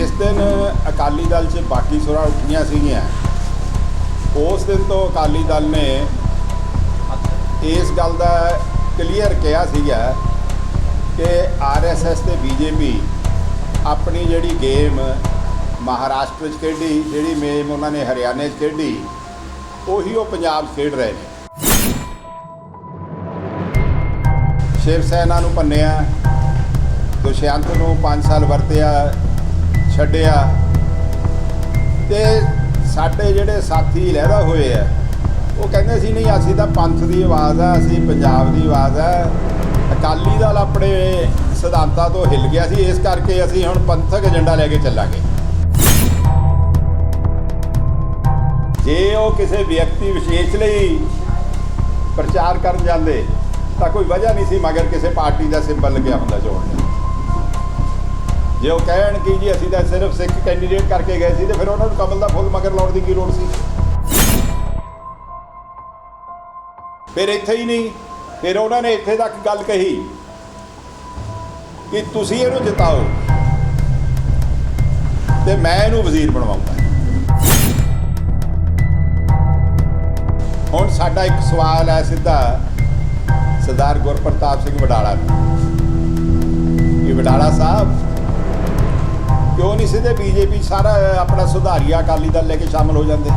ਜਿਸ ਦਿਨ ਅਕਾਲੀ ਦਲ 'ਚ ਬਾਕੀ ਸੁਰਾਂ ਉੱਠੀਆਂ ਸੀਗੀਆਂ, ਉਸ ਦਿਨ ਤੋਂ ਅਕਾਲੀ ਦਲ ਨੇ ਇਸ ਗੱਲ ਦਾ ਕਲੀਅਰ ਕਿਹਾ ਸੀਗਾ ਕਿ ਆਰਐਸਐਸ ਤੇ ਬੀਜੇਪੀ ਆਪਣੀ ਜਿਹੜੀ ਗੇਮ ਮਹਾਰਾਸ਼ਟਰ 'ਚ ਖੇਡੀ, ਜਿਹੜੀ ਮੇਮ ਉਹਨਾਂ ਨੇ ਹਰਿਆਣੇ 'ਚ ਖੇਡੀ, ਉਹੀ ਉਹ ਪੰਜਾਬ 'ਚ ਖੇਡ ਰਹੇ ਨੇ। ਸ਼ਿਵ ਸੈਨਾ ਨੂੰ ਭੰਨਿਆ, ਦੁਸ਼ਯੰਤ ਨੂੰ 5 ਸਾਲ ਵਰਤਿਆ ਛੱਡਿਆ। ਤੇ ਸਾਡੇ ਜਿਹੜੇ ਸਾਥੀ ਲਹਿਦਾ ਹੋਏ ਆ, ਉਹ ਕਹਿੰਦੇ ਸੀ, ਨਹੀਂ, ਅਸੀਂ ਤਾਂ ਪੰਥ ਦੀ ਆਵਾਜ਼ ਆ, ਅਸੀਂ ਪੰਜਾਬ ਦੀ ਆਵਾਜ਼ ਆ। ਅਕਾਲੀ ਦਲ ਆਪਣੇ ਸਿਧਾਂਤਾਂ ਤੋਂ ਹਿੱਲ ਗਿਆ ਸੀ, ਇਸ ਕਰਕੇ ਅਸੀਂ ਹੁਣ ਪੰਥਕ ਏਜੰਡਾ ਲੈ ਕੇ ਚੱਲਾਂਗੇ। ਜੇ ਉਹ ਕਿਸੇ ਵਿਅਕਤੀ ਵਿਸ਼ੇਸ਼ ਲਈ ਪ੍ਰਚਾਰ ਕਰਨ ਜਾਂਦੇ, ਤਾਂ ਕੋਈ ਵਜ੍ਹਾ ਨਹੀਂ ਸੀ, ਮਗਰ ਕਿਸੇ ਪਾਰਟੀ ਦਾ ਸਿੰਬਲ ਲੱਗਿਆ ਹੁੰਦਾ ਚੋਣ ਦਾ। ਜੇ ਉਹ ਕਹਿਣ ਕਿ ਜੀ ਅਸੀਂ ਤਾਂ ਸਿਰਫ ਸਿੱਖ ਕੈਂਡੀਡੇਟ ਕਰਕੇ ਗਏ ਸੀ ਤੇ ਫਿਰ ਉਹਨਾਂ ਨੂੰ ਕਮਲ ਦਾ ਫੁੱਲ ਮਗਰ ਲਾਉਣ ਦੀ ਕੀ ਲੋੜ ਸੀ? ਫਿਰ ਇੱਥੇ ਹੀ ਨਹੀਂ, ਫਿਰ ਉਹਨਾਂ ਨੇ ਇੱਥੇ ਤੱਕ ਗੱਲ ਕਹੀ ਕਿ ਤੁਸੀਂ ਇਹਨੂੰ ਜਿਤਾਓ ਤੇ ਮੈਂ ਇਹਨੂੰ ਵਜ਼ੀਰ ਬਣਵਾਉਂਗਾ ਹੁਣ ਸਾਡਾ ਇੱਕ ਸਵਾਲ ਹੈ ਸਿੱਧਾ ਸਰਦਾਰ ਗੁਰਪ੍ਰਤਾਪ ਸਿੰਘ ਵਡਾਲਾ ਨੂੰ। ਕਿ ਵਡਾਲਾ ਸਾਹਿਬ ਕਿਉਂ ਨਹੀਂ ਸਿੱਧੇ ਬੀਜੇਪੀ ਸਾਰਾ ਆਪਣਾ ਸੁਧਾਰੀਆ ਅਕਾਲੀ ਦਲ ਲੈ ਕੇ ਸ਼ਾਮਲ ਹੋ ਜਾਂਦੇ।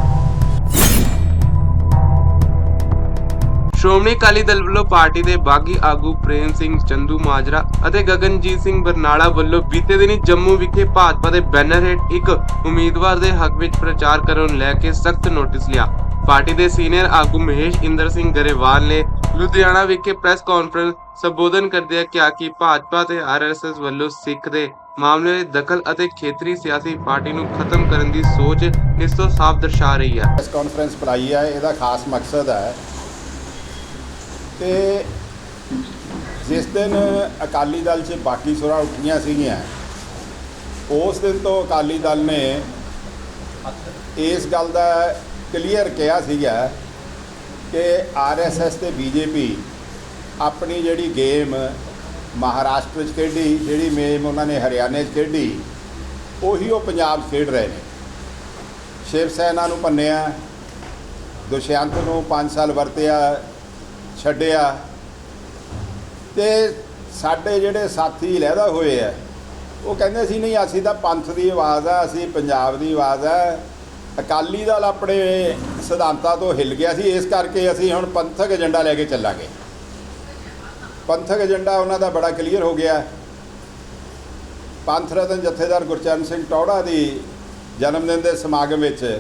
ਸ਼੍ਰੋਮਣੀ ਅਕਾਲੀ ਦਲ ਵੱਲੋਂ ਪਾਰਟੀ ਦੇ ਬਾਗੀ ਆਗੂ ਪ੍ਰੇਮ ਸਿੰਘ ਚੰਦੂ ਮਾਜਰਾ ਅਤੇ ਗਗਨਜੀਤ ਸਿੰਘ ਬਰਨਾਲਾ ਵੱਲੋਂ ਬੀਤੇ ਦਿਨੀ ਜੰਮੂ ਵਿਖੇ ਭਾਜਪਾ ਦੇ ਬੈਨਰ ਹੇਠ ਇੱਕ ਉਮੀਦਵਾਰ ਦੇ ਹੱਕ ਵਿੱਚ ਪ੍ਰਚਾਰ ਕਰਨ ਲੈ ਕੇ ਸਖਤ ਨੋਟਿਸ ਲਿਆ। ਪਾਰਟੀ ਦੇ ਸੀਨੀਅਰ ਆਗੂ ਮਹੇਸ਼ ਇੰਦਰ ਸਿੰਘ ਗਰੇਵਾਲ ਨੇ ਲੁਧਿਆਣਾ ਵਿਖੇ ਪ੍ਰੈਸ ਕਾਨਫਰੰਸ ਸੰਬੋਧਨ ਕਰਦਿਆਂ ਕਿਹਾ ਕਿ ਭਾਜਪਾ ਤੇ ਆਰਐਸਐਸ ਵੱਲੋਂ ਸਿੱਖ ਦੇ ਮਾਮਲੇ ਵਿੱਚ ਦਖਲ ਅਤੇ ਖੇਤਰੀ ਸਿਆਸੀ ਪਾਰਟੀ ਨੂੰ ਖਤਮ ਕਰਨ ਦੀ ਸੋਚ ਇਸ ਤੋਂ ਸਾਫ਼ ਦਰਸਾ ਰਹੀ ਹੈ। ਪ੍ਰੈਸ ਕਾਨਫਰੰਸ ਬੁਲਾਈ ਹੈ, ਇਹਦਾ ਖਾਸ ਮਕਸਦ ਹੈ ਕਿ ਜਿਸ ਦਿਨ ਅਕਾਲੀ ਦਲ 'ਚ ਬਾਕੀ ਸੁਰਾਂ ਉੱਠੀਆਂ ਸੀਗੀਆਂ, ਉਸ ਦਿਨ ਤੋਂ ਅਕਾਲੀ ਦਲ ਨੇ ਇਸ ਗੱਲ ਦਾ ਕਲੀਅਰ ਕਿਹਾ ਸੀਗਾ ਕਿ ਆਰਐਸਐਸ ਤੇ ਬੀਜੇਪੀ ਆਪਣੀ ਜਿਹੜੀ ਗੇਮ ਮਹਾਰਾਸ਼ਟਰ 'ਚ ਖੇਡੀ, ਜਿਹੜੀ ਮੇਮ ਉਹਨਾਂ ਨੇ ਹਰਿਆਣੇ 'ਚ ਖੇਡੀ, ਉਹੀ ਉਹ ਪੰਜਾਬ 'ਚ ਖੇਡ ਰਹੇ ਨੇ। ਸ਼ਿਵ ਸੈਨਾ ਨੂੰ ਭੰਨਿਆ, ਦੁਸ਼ਯੰਤ ਨੂੰ 5 ਸਾਲ ਵਰਤਿਆ, ਛੱਡਿਆ। ਤੇ ਸਾਡੇ ਜਿਹੜੇ ਸਾਥੀ ਲਹਿਦਾ ਹੋਏ ਆ, ਉਹ ਕਹਿੰਦੇ ਸੀ, ਨਹੀਂ, ਅਸੀਂ ਤਾਂ ਪੰਥ ਦੀ ਆਵਾਜ਼ ਆ, ਅਸੀਂ ਪੰਜਾਬ ਦੀ ਆਵਾਜ਼ ਆ। ਅਕਾਲੀ ਦਲ ਆਪਣੇ ਸਿਧਾਂਤਾਂ ਤੋਂ ਹਿੱਲ ਗਿਆ ਸੀ, ਇਸ ਕਰਕੇ ਅਸੀਂ ਹੁਣ ਪੰਥਕ ਏਜੰਡਾ ਲੈ ਕੇ ਚੱਲਾਂਗੇ। ਪੰਥਕ ਏਜੰਡਾ ਉਹਨਾਂ ਦਾ ਬੜਾ ਕਲੀਅਰ ਹੋ ਗਿਆ। ਪੰਥ ਰਤਨ ਜਥੇਦਾਰ ਗੁਰਚਰਨ ਸਿੰਘ ਟੌੜਾ ਦੀ ਜਨਮ ਦਿਨ ਦੇ ਸਮਾਗਮ ਵਿੱਚ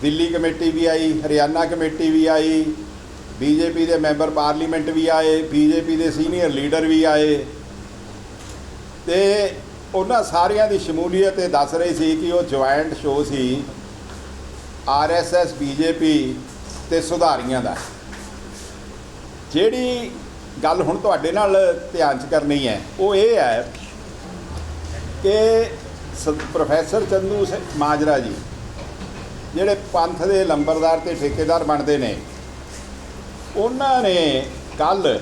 ਦਿੱਲੀ ਕਮੇਟੀ ਵੀ ਆਈ, ਹਰਿਆਣਾ ਕਮੇਟੀ ਵੀ ਆਈ, ਬੀਜੇਪੀ ਦੇ ਮੈਂਬਰ ਪਾਰਲੀਮੈਂਟ ਵੀ ਆਏ, ਬੀਜੇਪੀ ਦੇ ਸੀਨੀਅਰ ਲੀਡਰ ਵੀ ਆਏ। ਤੇ ਉਹਨਾਂ ਸਾਰਿਆਂ ਦੀ ਸ਼ਮੂਲੀਅਤ ਇਹ ਦੱਸ ਰਹੀ ਸੀ ਕਿ ਉਹ ਜੁਆਇੰਟ ਸ਼ੋਅ ਸੀ ਆਰਐਸਐਸ ਬੀਜੇਪੀ ਤੇ ਸੁਧਾਰੀਆਂ ਦਾ। ਜਿਹੜੀ ਗੱਲ ਹੁਣ ਤੁਹਾਡੇ ਨਾਲ ਧਿਆਨ ਚ ਕਰਨੀ ਹੈ। ਉਹ ਇਹ ਹੈ ਕਿ ਸ- ਪ੍ਰੋਫੈਸਰ ਚੰਦੂ ਸਿੰਘ ਮਾਜਰਾ ਜੀ, ਜਿਹੜੇ ਪੰਥ ਦੇ ਲੰਬਰਦਾਰ ਤੇ ਠੇਕੇਦਾਰ ਬਣਦੇ ਨੇ, ਉਹਨਾਂ ਨੇ ਕੱਲ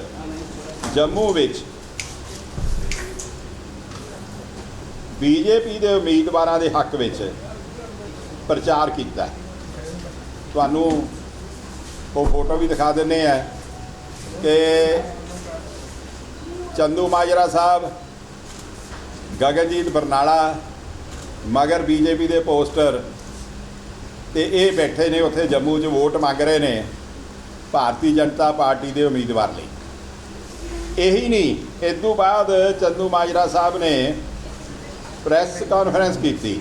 ਜੰਮੂ ਵਿੱਚ ਬੀਜੇਪੀ ਦੇ ਉਮੀਦਵਾਰਾਂ ਦੇ ਹੱਕ ਵਿੱਚ ਪ੍ਰਚਾਰ ਕੀਤਾ। ਤੁਹਾਨੂੰ ਉਹ ਫੋਟੋ ਵੀ ਦਿਖਾ ਦਿੰਨੇ ਆ ਕਿ ਚੰਦੂ ਮਾਜਰਾ ਸਾਹਿਬ, ਗਗਨਜੀਤ ਬਰਨਾਲਾ, ਮਗਰ ਬੀਜੇਪੀ ਦੇ ਪੋਸਟਰ, ਤੇ ਇਹ ਬੈਠੇ ਨੇ ਉੱਥੇ ਜੰਮੂ 'ਚ ਵੋਟ ਮੰਗ ਰਹੇ ਨੇ ਭਾਰਤੀ ਜਨਤਾ ਪਾਰਟੀ ਦੇ ਉਮੀਦਵਾਰ ਲਈ। ਇਹੀ ਨਹੀਂ ਇਸ ਤੋਂ ਬਾਅਦ ਚੰਦੂ ਮਾਜਰਾ ਸਾਹਿਬ ਨੇ ਪ੍ਰੈਸ ਕਾਨਫਰੰਸ ਕੀਤੀ।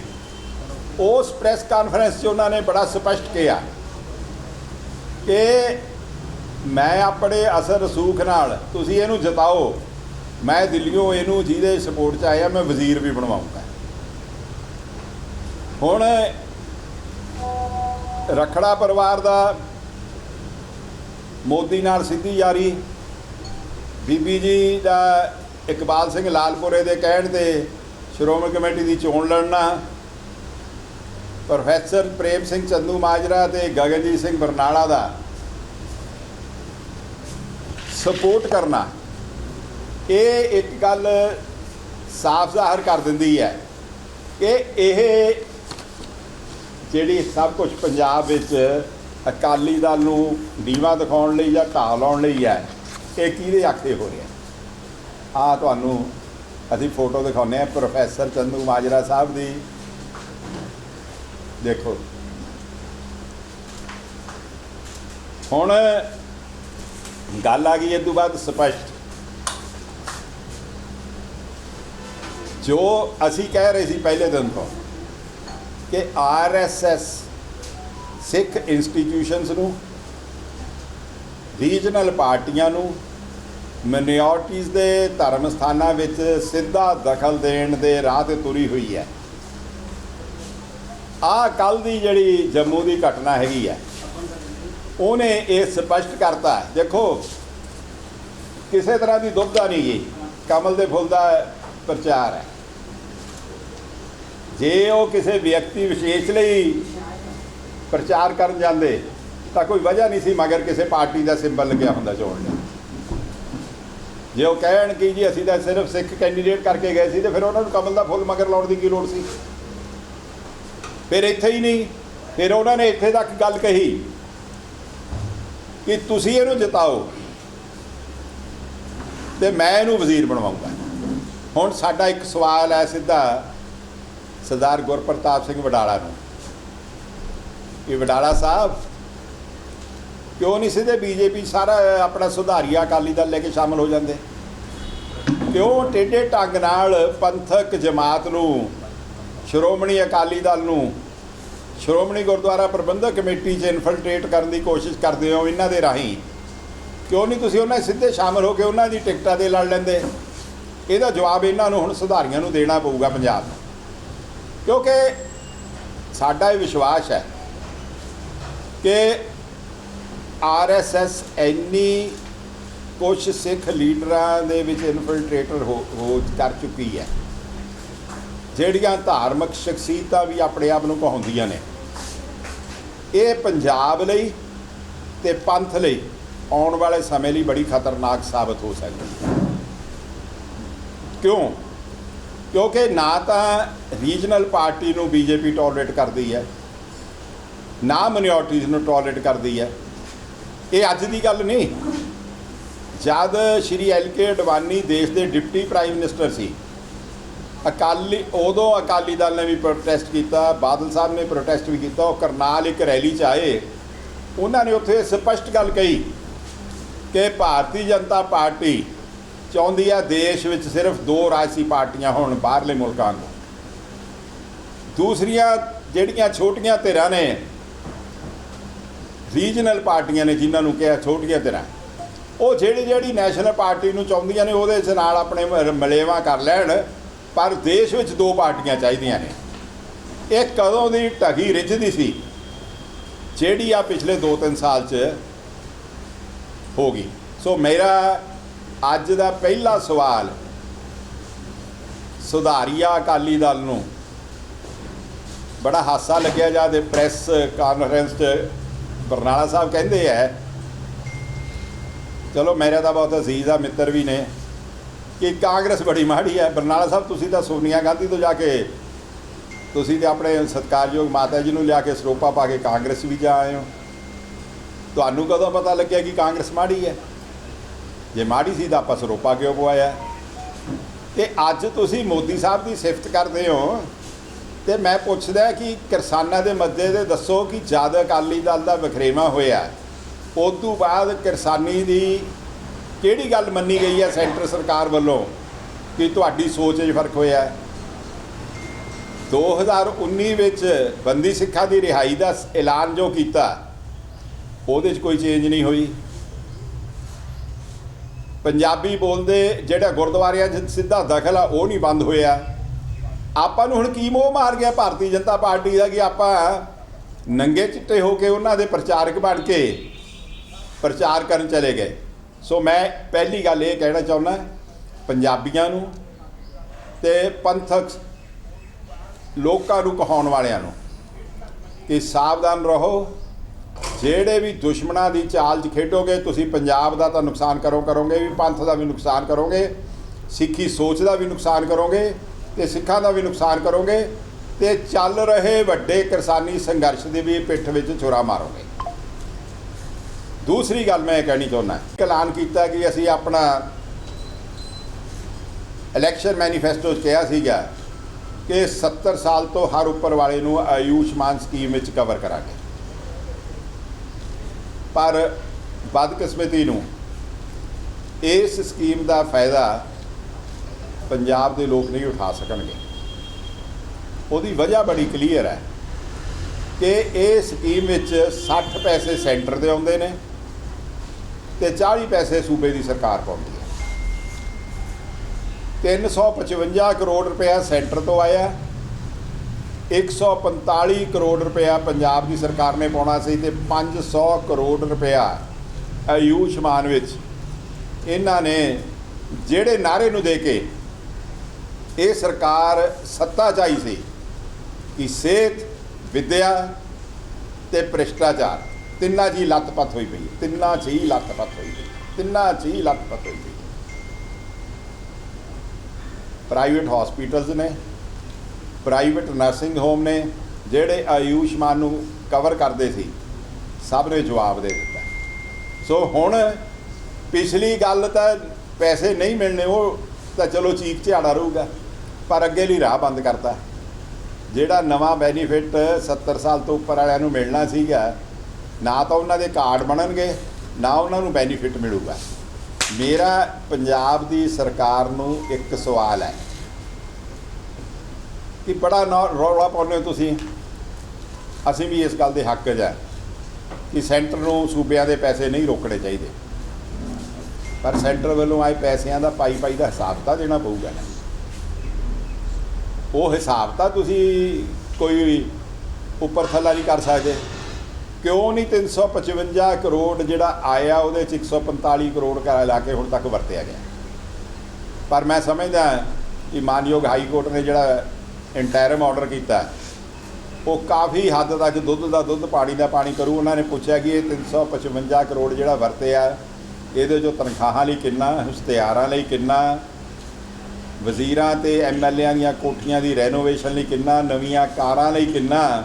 ਉਸ ਪ੍ਰੈਸ ਕਾਨਫਰੰਸ 'ਚ ਉਹਨਾਂ ਨੇ ਬੜਾ ਸਪਸ਼ਟ ਕਿਹਾ ਕਿ ਮੈਂ ਆਪਣੇ ਅਸਰ ਰਸੂਖ ਨਾਲ ਤੁਸੀਂ ਇਹਨੂੰ ਜਤਾਓ। ਮੈਂ ਦਿੱਲੀੋਂ ਇਹਨੂੰ ਜਿਹਦੇ ਸਪੋਰਟ 'ਚ ਆਇਆ, ਮੈਂ ਵਜ਼ੀਰ ਵੀ ਬਣਵਾਉਂਗਾ ਹੁਣ ਰਖੜਾ ਪਰਿਵਾਰ ਦਾ ਮੋਦੀ ਨਾਲ ਸਿੱਧੀ ਯਾਰੀ। ਬੀਬੀ ਜੀ ਦਾ ਇਕਬਾਲ ਸਿੰਘ ਲਾਲਪੁਰੇ ਦੇ ਕਹਿਣ ਤੇ ਸ਼੍ਰੋਮਣੀ ਕਮੇਟੀ ਦੀ ਚੋਣ ਲੜਨਾ। ਪ੍ਰੋਫੈਸਰ ਪ੍ਰੇਮ ਸਿੰਘ ਚੰਦੂ ਮਾਜਰਾ ਤੇ ਗਗਨਜੀਤ ਸਿੰਘ ਬਰਨਾਲਾ ਦਾ ਸਪੋਰਟ ਕਰਨਾ। ਇਹ ਇੱਕ ਗੱਲ ਸਾਫ਼ ਜ਼ਾਹਰ ਕਰ ਦਿੰਦੀ ਹੈ ਕਿ ਇਹ ਜਿਹੜੀ ਸਭ ਕੁਝ ਪੰਜਾਬ ਵਿੱਚ ਅਕਾਲੀ ਦਲ ਨੂੰ ਨੀਵਾ ਦਿਖਾਉਣ ਲਈ ਜਾਂ ਢਾਹ ਲਾਉਣ ਲਈ ਹੈ, ਇਹ ਕਿਹਦੇ ਆਖੇ ਹੋ ਰਿਹਾ? ਆ ਤੁਹਾਨੂੰ ਅਸੀਂ ਫੋਟੋ ਦਿਖਾਉਂਦੇ ਆ ਪ੍ਰੋਫੈਸਰ ਚੰਦੂ ਮਾਜਰਾ ਸਾਹਿਬ ਦੀ। ਦੇਖੋ। ਹੁਣ ਗੱਲ ਆ ਗਈ ਇਹ ਤੋਂ ਬਾਅਦ ਸਪਸ਼ਟ। ਜੋ ਅਸੀਂ ਕਹਿ ਰਹੇ ਸੀ ਪਹਿਲੇ ਦਿਨ ਤੋਂ ਕਿ ਆਰਐਸਐਸ ਸਿੱਖ ਇੰਸਟੀਟਿਊਸ਼ਨਸ ਨੂੰ ਰੀਜਨਲ ਪਾਰਟੀਆਂ ਨੂੰ ਮਿਨੋਰਟੀਜ਼ ਦੇ ਧਰਮ ਸਥਾਨਾਂ ਵਿੱਚ ਸਿੱਧਾ ਦਖਲ ਦੇਣ ਦੇ ਰਾਹ ਤੇ ਤੁਰੀ ਹੋਈ ਹੈ। ਆ ਕੱਲ ਦੀ ਜਿਹੜੀ ਜੰਮੂ ਦੀ ਘਟਨਾ ਹੈਗੀ ਹੈ, ਉਹਨੇ ਇਹ ਸਪਸ਼ਟ ਕਰਤਾ ਦੇਖੋ, ਕਿਸੇ ਤਰ੍ਹਾਂ ਦੀ ਦੁਬਦਾ ਨਹੀਂ ਗਈ ਕਮਲ ਦੇ ਫੁੱਲ ਦਾ ਪ੍ਰਚਾਰ ਹੈ। ਜੇ ਉਹ ਕਿਸੇ ਵਿਅਕਤੀ ਵਿਸ਼ੇਸ਼ ਲਈ ਪ੍ਰਚਾਰ ਕਰਨ ਜਾਂਦੇ, ਤਾਂ ਕੋਈ ਵਜ੍ਹਾ ਨਹੀਂ ਸੀ ਮਗਰ ਕਿਸੇ ਪਾਰਟੀ ਦਾ ਸਿੰਬਲ ਲੱਗਿਆ ਹੁੰਦਾ ਚੋਣ ਲਈ ਜੇ ਉਹ ਕਹਿਣ ਕਿ ਜੀ ਅਸੀਂ ਤਾਂ ਸਿਰਫ ਸਿੱਖ ਕੈਂਡੀਡੇਟ ਕਰਕੇ ਗਏ ਸੀ, ਤੇ ਫਿਰ ਉਹਨਾਂ ਨੂੰ ਕਮਲ ਦਾ ਫੁੱਲ ਮਗਰ ਲਾਉਣ ਦੀ ਕੀ ਲੋੜ ਸੀ? ਫਿਰ ਇੱਥੇ ਹੀ ਨਹੀਂ, ਫਿਰ ਉਹਨਾਂ ਨੇ ਇੱਥੇ ਤੱਕ ਗੱਲ ਕਹੀ ਕਿ ਤੁਸੀਂ ਇਹਨੂੰ ਜਿਤਾਓ ਤੇ ਮੈਂ ਇਹਨੂੰ ਵਜ਼ੀਰ ਬਣਵਾਉਂਗਾ। ਹੁਣ ਸਾਡਾ ਇੱਕ ਸਵਾਲ ਹੈ ਸਿੱਧਾ ਸਰਦਾਰ ਗੁਰਪ੍ਰਤਾਪ ਸਿੰਘ ਵਡਾਲਾ ਨੂੰ। ਇਹ ਵਡਾਲਾ ਸਾਹਿਬ, ਕਿਉਂ ਨਹੀਂ ਸਿੱਧੇ ਬੀਜੇਪੀ ਸਾਰਾ ਆਪਣਾ ਸੁਧਾਰੀਆ ਅਕਾਲੀ ਦਲ ਲੈ ਕੇ ਸ਼ਾਮਲ ਹੋ ਜਾਂਦੇ? ਕਿਉਂ ਟੇਢੇ ਢੰਗ ਨਾਲ ਪੰਥਕ ਜਮਾਤ ਨੂੰ, ਸ਼੍ਰੋਮਣੀ ਅਕਾਲੀ ਦਲ ਨੂੰ, ਸ਼੍ਰੋਮਣੀ ਗੁਰਦੁਆਰਾ ਪ੍ਰਬੰਧਕ ਕਮੇਟੀ 'ਚ ਇਨਫਿਲਟ੍ਰੇਟ ਕਰਨ ਦੀ ਕੋਸ਼ਿਸ਼ ਕਰਦੇ ਹੋ ਇਹਨਾਂ ਦੇ ਰਾਹੀਂ? ਕਿਉਂ ਨਹੀਂ ਤੁਸੀਂ ਉਹਨਾਂ ਸਿੱਧੇ ਸ਼ਾਮਲ ਹੋ ਕੇ ਉਹਨਾਂ ਦੀ ਟਿਕਟਾਂ ਦੇ ਲੜ ਲੈਂਦੇ? ਇਹਦਾ ਜਵਾਬ ਇਹਨਾਂ ਨੂੰ ਹੁਣ ਸੁਧਾਰੀਆਂ ਨੂੰ ਦੇਣਾ ਪਊਗਾ ਪੰਜਾਬ ਨੂੰ। ਕਿਉਂਕਿ ਸਾਡਾ ਇਹ ਵਿਸ਼ਵਾਸ ਹੈ ਕਿ ਆਰਐਸਐਸ ਇੰਨੀ ਕੁਝ ਸਿੱਖ ਲੀਡਰਾਂ ਦੇ ਵਿੱਚ ਇਨਫਿਲਟ੍ਰੇਟਰ ਹੋ ਹੋ ਕਰ ਚੁੱਕੀ ਹੈ, ਜਿਹੜੀਆਂ ਧਾਰਮਿਕ ਸ਼ਖਸੀਅਤਾਂ ਵੀ ਆਪਣੇ ਆਪ ਨੂੰ ਕਹਾਉਂਦੀਆਂ ਨੇ। ਇਹ ਪੰਜਾਬ ਲਈ ਤੇ ਪੰਥ ਲਈ ਆਉਣ ਵਾਲੇ ਸਮੇਂ ਲਈ ਬੜੀ ਖਤਰਨਾਕ ਸਾਬਤ ਹੋ ਸਕਦੀ ਹੈ। ਕਿਉਂ? ਕਿਉਂਕਿ ਨਾ ਤਾਂ ਰੀਜਨਲ ਪਾਰਟੀ ਨੂੰ ਬੀਜੇਪੀ ਟੋਲਰੇਟ ਕਰਦੀ ਹੈ, ਨਾ ਮਿਨੋਰਟੀਜ਼ ਨੂੰ ਟੋਲਰੇਟ ਕਰਦੀ ਹੈ। ਇਹ ਅੱਜ ਦੀ ਗੱਲ ਨਹੀਂ। ਜਦ ਸ਼੍ਰੀ ਐਲ ਕੇ ਅਡਵਾਨੀ ਦੇਸ਼ ਦੇ ਡਿਪਟੀ ਪ੍ਰਾਈਮ ਮਿਨਿਸਟਰ ਸੀ, ਅਕਾਲੀ, ਉਦੋਂ ਅਕਾਲੀ ਦਲ ਨੇ ਵੀ ਪ੍ਰੋਟੈਸਟ ਕੀਤਾ, ਬਾਦਲ ਸਾਹਿਬ ਨੇ ਪ੍ਰੋਟੈਸਟ ਵੀ ਕੀਤਾ, ਉਹ ਕਰਨਾਲ ਇੱਕ ਰੈਲੀ 'ਚ ਆਏ। ਉਹਨਾਂ ਨੇ ਉੱਥੇ ਸਪਸ਼ਟ ਗੱਲ ਕਹੀ ਕਿ ਭਾਰਤੀ ਜਨਤਾ ਪਾਰਟੀ ਚਾਹੁੰਦੀ ਹੈ ਦੇਸ਼ ਵਿੱਚ ਸਿਰਫ ਦੋ ਰਾਜਸੀ ਪਾਰਟੀਆਂ ਹੋਣ ਬਾਹਰਲੇ ਮੁਲਕਾਂ ਨੂੰ। ਦੂਸਰੀਆਂ ਜਿਹੜੀਆਂ ਛੋਟੀਆਂ ਧਿਰਾਂ ਨੇ ਰੀਜਨਲ ਪਾਰਟੀਆਂ ਨੇ ਜਿਨ੍ਹਾਂ ਨੂੰ ਕਿਹਾ ਛੋਟੀਆਂ ਧਿਰਾਂ। ਉਹ ਜਿਹੜੀ ਜਿਹੜੀ ਨੈਸ਼ਨਲ ਪਾਰਟੀ ਨੂੰ ਚਾਹੁੰਦੀਆਂ ਨੇ, ਉਹਦੇ ਨਾਲ ਆਪਣੇ ਮ- ਮਲੇਵਾ ਕਰ ਲੈਣ, ਪਰ ਦੇਸ਼ ਵਿੱਚ ਦੋ ਪਾਰਟੀਆਂ ਚਾਹੀਦੀਆਂ ਨੇ। ਇਹ ਕਦੋਂ ਦੀ ਢਗੀ ਰਿੱਝਦੀ ਸੀ? ਜਿਹੜੀ ਆ ਪਿਛਲੇ 2-3 ਸਾਲ ਚ ਹੋ ਗਈ। ਸੋ ਮੇਰਾ ਅੱਜ ਦਾ ਪਹਿਲਾ ਸਵਾਲ ਸੁਧਾਰੀਆ ਅਕਾਲੀ ਦਲ ਨੂੰ। ਬੜਾ ਹਾਸਾ ਲੱਗਿਆ ਜਦ ਪ੍ਰੈਸ ਕਾਨਫਰੰਸ 'ਚ ਬਰਨਾਲਾ ਸਾਹਿਬ ਕਹਿੰਦੇ ਐ ਚਲੋ ਮੇਰਾ ਤਾਂ ਬਹੁਤ ਅਜ਼ੀਜ਼ ਆ, ਮਿੱਤਰ ਵੀ ਨੇ, ਕਿ ਕਾਂਗਰਸ ਬੜੀ ਮਾੜੀ ਹੈ ਬਰਨਾਲਾ ਸਾਹਿਬ, ਤੁਸੀਂ ਤਾਂ ਸੋਨੀਆ ਗਾਂਧੀ ਤੋਂ ਜਾ ਕੇ, ਤੁਸੀਂ ਤੇ ਆਪਣੇ ਸਤਿਕਾਰਯੋਗ ਮਾਤਾ ਜੀ ਨੂੰ ਲਿਆ ਕੇ ਸਰੋਪਾ ਪਾ ਕੇ ਕਾਂਗਰਸ ਵੀ ਜਾ ਆਏ ਹੋ। ਤੁਹਾਨੂੰ ਕਦੋਂ ਪਤਾ ਲੱਗਿਆ ਕਿ ਕਾਂਗਰਸ ਮਾੜੀ ਹੈ ਜੇ ਮਾੜੀ ਸੀ ਤਾਂ ਆਪਾਂ ਸਰੋਪਾ ਕਿਉਂ ਪਵਾਇਆ? ਤੇ ਅੱਜ ਤੁਸੀਂ ਮੋਦੀ ਸਾਹਿਬ ਦੀ ਸਿਫਤ ਕਰਦੇ ਹੋ ਤੇ ਮੈਂ ਪੁੱਛਦਾ ਕਿ ਕਿਸਾਨਾਂ ਦੇ ਮੱਦੇ ਤੇ ਦੱਸੋ ਕਿ ਜਦ ਅਕਾਲੀ ਦਲ ਦਾ ਵਖਰੇਵਾ ਹੋਇਆ ਉਸ ਤੋਂ ਬਾਅਦ ਕਿਸਾਨੀ ਦੀ ਕਿਹੜੀ ਗੱਲ ਮੰਨੀ ਗਈ ਹੈ ਸੈਂਟਰ ਸਰਕਾਰ ਵੱਲੋਂ ਕਿ ਤੁਹਾਡੀ ਸੋਚ 'ਚ ਫ਼ਰਕ ਹੋਇਆ? ਹੈ 2019 ਵਿੱਚ ਬੰਦੀ ਸਿੱਖਾਂ ਦੀ ਰਿਹਾਈ ਦਾ ਐਲਾਨ ਜੋ ਕੀਤਾ, ਉਹਦੇ 'ਚ ਕੋਈ ਚੇਂਜ ਨਹੀਂ ਹੋਈ। ਪੰਜਾਬੀ ਬੋਲਦੇ, ਜਿਹੜਾ ਗੁਰਦੁਆਰਿਆਂ 'ਚ ਸਿੱਧਾ ਦਖਲ ਆ, ਉਹ ਨਹੀਂ ਬੰਦ ਹੋਇਆ। ਆਪਾਂ ਨੂੰ ਹੁਣ ਕੀ ਮੋਹ ਮਾਰ ਗਿਆ ਭਾਰਤੀ ਜਨਤਾ ਪਾਰਟੀ ਦਾ ਕਿ ਆਪਾਂ ਨੰਗੇ ਚਿੱਟੇ ਹੋ ਕੇ ਉਹਨਾਂ ਦੇ ਪ੍ਰਚਾਰਕ ਬਣ ਕੇ ਪ੍ਰਚਾਰ ਕਰਨ ਚਲੇ ਗਏ। ਸੋ ਮੈਂ ਪਹਿਲੀ ਗੱਲ ਇਹ ਕਹਿਣਾ ਚਾਹੁੰਦਾ, ਪੰਜਾਬੀਆਂ ਨੂੰ ਤੇ ਪੰਥਕ ਲੋਕਾਂ ਨੂੰ ਕਹਾਉਣ ਵਾਲਿਆਂ ਨੂੰ ਕਿ ਸਾਵਧਾਨ ਰਹੋ ਜਿਹੜੇ ਵੀ ਦੁਸ਼ਮਣਾਂ ਦੀ ਚਾਲ 'ਚ ਖੇਡੋਗੇ, ਤੁਸੀਂ ਪੰਜਾਬ ਦਾ ਤਾਂ ਨੁਕਸਾਨ ਕਰੋ ਕਰੋਗੇ ਵੀ, ਪੰਥ ਦਾ ਵੀ ਨੁਕਸਾਨ ਕਰੋਗੇ, ਸਿੱਖੀ ਸੋਚ ਦਾ ਵੀ ਨੁਕਸਾਨ ਕਰੋਗੇ ਤੇ ਸਿੱਖਾਂ ਦਾ ਵੀ ਨੁਕਸਾਨ ਕਰੋਗੇ ਤੇ ਚੱਲ ਰਹੇ ਵੱਡੇ ਕਿਸਾਨੀ ਸੰਘਰਸ਼ ਦੇ ਵੀ ਪਿੱਠ ਵਿੱਚ ਛੁਰਾ ਮਾਰੋਗੇ। ਦੂਸਰੀ ਗੱਲ ਮੈਂ ਇਹ ਕਹਿਣੀ ਚਾਹੁੰਦਾ ਐਲਾਨ ਕੀਤਾ ਕਿ ਅਸੀਂ ਆਪਣਾ ਇਲੈਕਸ਼ਨ ਮੈਨੀਫੈਸਟੋ 'ਚ ਕਿਹਾ ਸੀਗਾ ਕਿ 70 ਸਾਲ ਤੋਂ ਹਰ ਉੱਪਰ ਵਾਲੇ ਨੂੰ ਆਯੁਸ਼ਮਾਨ ਸਕੀਮ ਵਿੱਚ ਕਵਰ ਕਰਾਂਗੇ। ਪਰ ਬਦਕਿਸਮਤੀ ਨੂੰ ਇਸ ਸਕੀਮ ਦਾ ਫਾਇਦਾ ਪੰਜਾਬ ਦੇ ਲੋਕ ਨਹੀਂ ਉਠਾ ਸਕਣਗੇ। ਉਹਦੀ ਵਜ੍ਹਾ ਬੜੀ ਕਲੀਅਰ ਹੈ ਕਿ ਇਹ ਸਕੀਮ ਵਿੱਚ 60 ਪੈਸੇ ਸੈਂਟਰ ਦੇ ਆਉਂਦੇ ਨੇ ਤੇ 40 ਪੈਸੇ ਸੂਬੇ ਦੀ ਸਰਕਾਰ ਪਾਉਂਦੀ ਹੈ। 355 ਕਰੋੜ ਰੁਪਇਆ ਸੈਂਟਰ ਤੋਂ ਆਇਆ 145 ਕਰੋੜ ਰੁਪਇਆ ਪੰਜਾਬ ਦੀ ਸਰਕਾਰ ਨੇ ਪਾਉਣਾ ਸੀ ਤੇ 500 ਕਰੋੜ ਰੁਪਇਆ ਆਯੁਸ਼ਮਾਨ ਵਿੱਚ। ਇਹਨਾਂ ਨੇ ਜਿਹੜੇ ਨਾਰੇ ਨੂੰ ਦੇ ਕੇ ਇਹ ਸਰਕਾਰ ਸੱਤਾ ਚਾਈ ਸੀ ਕਿ ਸਿਹਤ, ਵਿਦਿਆ ਤੇ ਭ੍ਰਿਸ਼ਟਾਚਾਰ, ਤਿੰਨਾਂ 'ਚ ਹੀ ਹੋਈ ਪਈ ਤਿੰਨਾਂ 'ਚ ਹੀ ਲੱਤ-ਪੱਤ ਹੋਈ ਪਈ ਤਿੰਨਾਂ 'ਚ ਹੀ ਲੱਤਪੱਤ ਹੋਈ ਪਈ ਪ੍ਰਾਈਵੇਟ ਹਸਪੀਟਲਸ ਨੇ ਪ੍ਰਾਈਵੇਟ ਨਰਸਿੰਗ ਹੋਮ ਨੇ ਜਿਹੜੇ ਆਯੁਸ਼ਮਾਨ ਨੂੰ ਕਵਰ ਕਰਦੇ ਸੀ, ਸਭ ਨੇ ਜਵਾਬ ਦੇ ਦਿੱਤਾ। ਸੋ ਹੁਣ ਪਿਛਲੀ ਗੱਲ ਤਾਂ ਪੈਸੇ ਨਹੀਂ ਮਿਲਣੇ, ਉਹ ਤਾਂ ਚਲੋ ਚੀਕ ਝਾੜਾ ਰਹੂਗਾ, ਪਰ ਅੱਗੇ ਲਈ ਰਾਹ ਬੰਦ ਕਰਤਾ। ਜਿਹੜਾ ਨਵਾਂ ਬੈਨੀਫਿਟ 70 ਸਾਲ ਤੋਂ ਉੱਪਰ ਵਾਲਿਆਂ ਨੂੰ ਮਿਲਣਾ ਸੀਗਾ, ਨਾ ਤਾਂ ਉਹਨਾਂ ਦੇ ਕਾਰਡ ਬਣਨਗੇ, ਨਾ ਉਹਨਾਂ ਨੂੰ ਬੈਨੀਫਿਟ ਮਿਲੂਗਾ। ਮੇਰਾ ਪੰਜਾਬ ਦੀ ਸਰਕਾਰ ਨੂੰ ਇੱਕ ਸਵਾਲ ਹੈ। ਕਿ ਬੜਾ ਨੌ- ਰੌਲਾ ਪਾਉਂਦੇ ਹੋ ਤੁਸੀਂ। ਅਸੀਂ ਵੀ ਇਸ ਗੱਲ ਦੇ ਹੱਕ 'ਚ ਹੈ ਕਿ ਸੈਂਟਰ ਨੂੰ ਸੂਬਿਆਂ ਦੇ ਪੈਸੇ ਨਹੀਂ ਰੋਕਣੇ ਚਾਹੀਦੇ। ਪਰ ਸੈਂਟਰ ਵੱਲੋਂ ਆਏ ਪੈਸਿਆਂ ਦਾ ਪਾਈ ਪਾਈ ਦਾ ਹਿਸਾਬ ਤਾਂ ਦੇਣਾ ਪਊਗਾ। ਨਾ ਉਹ ਹਿਸਾਬ ਤਾਂ ਤੁਸੀਂ ਕੋਈ ਉੱਪਰ ਥੱਲਾ ਨਹੀਂ ਕਰ ਸਕਦੇ। ਕਿਉਂ ਨਹੀਂ 355 ਕਰੋੜ ਜਿਹੜਾ ਆਇਆ ਉਹਦੇ ਚ 145 ਕਰੋੜ ਕਰਾ ਲਾ ਕੇ ਹੁਣ ਤੱਕ ਵਰਤਿਆ ਗਿਆ। ਪਰ ਮੈਂ ਸਮਝਦਾ ਕਿ ਮਾਨਯੋਗ ਹਾਈ ਕੋਰਟ ਨੇ ਜਿਹੜਾ ਇੰਟਰਮ ਆਰਡਰ ਕੀਤਾ। ਉਹ ਕਾਫੀ ਹੱਦ ਤੱਕ ਦੁੱਧ ਦਾ ਦੁੱਧ, ਪਾਣੀ ਦਾ ਪਾਣੀ ਕਰੂ। ਉਹਨਾਂ ਨੇ ਪੁੱਛਿਆ ਕਿ ਇਹ 355 ਕਰੋੜ ਜਿਹੜਾ ਵਰਤਿਆ, ਇਹਦੇ ਚੋਂ ਤਨਖਾਹਾਂ ਲਈ ਕਿੰਨਾ, ਇਸ਼ਤਿਹਾਰਾਂ ਲਈ ਕਿੰਨਾ, ਵਜ਼ੀਰਾਂ ਤੇ ਐਮਐਲਏਆਂ ਦੀਆਂ ਕੋਠੀਆਂ ਦੀ ਰੈਨੋਵੇਸ਼ਨ ਲਈ ਕਿੰਨਾ, ਨਵੀਆਂ ਕਾਰਾਂ ਲਈ ਕਿੰਨਾ,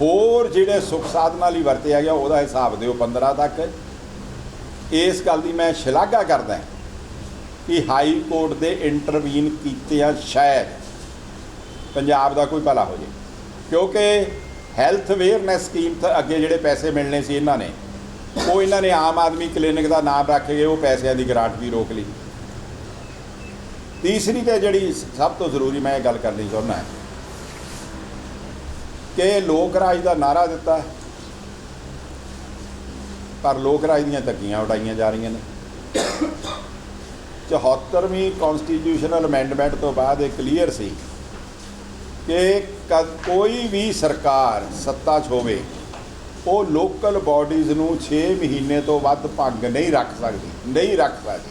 ਹੋਰ ਜਿਹੜੇ ਸੁੱਖ ਸਾਧਨਾਂ ਲਈ ਵਰਤਿਆ ਗਿਆ, ਉਹਦਾ ਹਿਸਾਬ ਦਿਓ 15 ਤੱਕ। ਇਸ ਗੱਲ ਦੀ ਮੈਂ ਸ਼ਲਾਘਾ ਕਰਦਾ ਕਿ ਹਾਈ ਕੋਰਟ ਦੇ ਇੰਟਰਵੀਨ ਕੀਤਿਆਂ ਸ਼ਾਇਦ। ਪੰਜਾਬ ਦਾ ਕੋਈ ਭਲਾ ਹੋ ਜੇ। ਕਿਉਂਕਿ ਹੈਲਥ ਅਵੇਅਰਨੈਸ ਸਕੀਮ ਤੋਂ ਅੱਗੇ ਜਿਹੜੇ ਪੈਸੇ ਮਿਲਣੇ ਸੀ ਇਹਨਾਂ ਨੇ, ਉਹ ਇਹਨਾਂ ਨੇ ਆਮ ਆਦਮੀ ਕਲੀਨਿਕ ਦਾ ਨਾਮ ਰੱਖ ਕੇ ਉਹ ਪੈਸਿਆਂ ਦੀ ਗ੍ਰਾਂਟ ਵੀ ਰੋਕ ਲਈ। ਤੀਸਰੀ ਤੇ ਜਿਹੜੀ ਸਭ ਤੋਂ ਜ਼ਰੂਰੀ ਮੈਂ ਇਹ ਗੱਲ ਕਰਨੀ ਚਾਹੁੰਦਾ ਹਾਂ ਕਿ ਲੋਕ ਰਾਜ ਦਾ ਨਾਰਾ ਦਿੱਤਾ ਪਰ ਲੋਕ ਰਾਜ ਦੀਆਂ ਧੱਕੀਆਂ ਉਡਾਈਆਂ ਜਾ ਰਹੀਆਂ ਨੇ। 74ਵੀਂ ਕਨਸਟੀਟਿਊਸ਼ਨਲ ਅਮੈਂਡਮੈਂਟ ਤੋਂ ਬਾਅਦ ਇਹ ਕਲੀਅਰ ਸੀ ਕਿ ਕਦ ਕੋਈ ਵੀ ਸਰਕਾਰ ਸੱਤਾ 'ਚ ਹੋਵੇ, ਉਹ ਲੋਕਲ ਬਾਡੀਜ਼ ਨੂੰ 6 ਮਹੀਨੇ ਤੋਂ ਵੱਧ ਭੰਗ ਨਹੀਂ ਰੱਖ ਸਕਦੀ, ਨਹੀਂ ਰੱਖ ਸਕਦੀ।